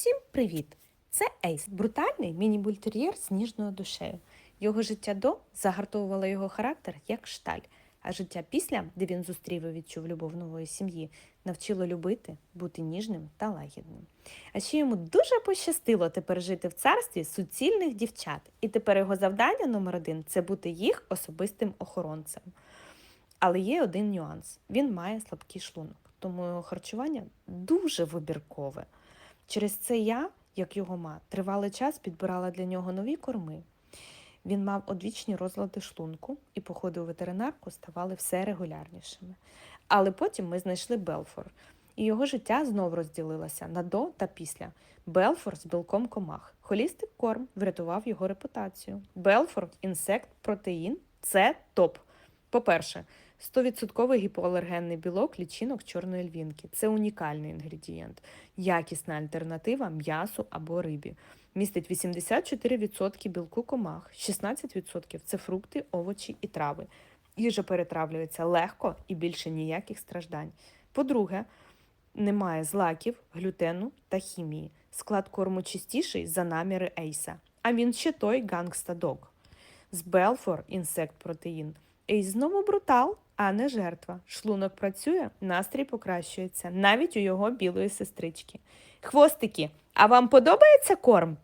Всім привіт! Це Ейс, брутальний міні-бультер'єр з ніжною душею. Його життя до загартовувало його характер як шталь, а життя після, де він зустрів і відчув любов нової сім'ї, навчило любити, бути ніжним та лагідним. А ще йому дуже пощастило тепер жити в царстві суцільних дівчат, і тепер його завдання номер один це бути їх особистим охоронцем. Але є один нюанс: він має слабкий шлунок, тому його харчування дуже вибіркове. Через це я, як його ма, тривалий час підбирала для нього нові корми. Він мав одвічні розлади шлунку, і походи у ветеринарку ставали все регулярнішими. Але потім ми знайшли Белфор, і його життя знов розділилося на до та після. Белфор з білком комах. Холістик корм врятував його репутацію. Белфор інсект протеїн це топ. По-перше, 100% гіпоалергенний білок лічинок чорної львінки. Це унікальний інгредієнт, якісна альтернатива м'ясу або рибі. Містить 84% білку комах, 16% це фрукти, овочі і трави. Їжа перетравлюється легко і більше ніяких страждань. По-друге, немає злаків, глютену та хімії. Склад корму чистіший за наміри Ейса. А він ще той гангста-дог. З Белфор інсект протеїн. Ейс знову брутал, а не жертва. Шлунок працює, настрій покращується, навіть у його білої сестрички. Хвостики, а вам подобається корм?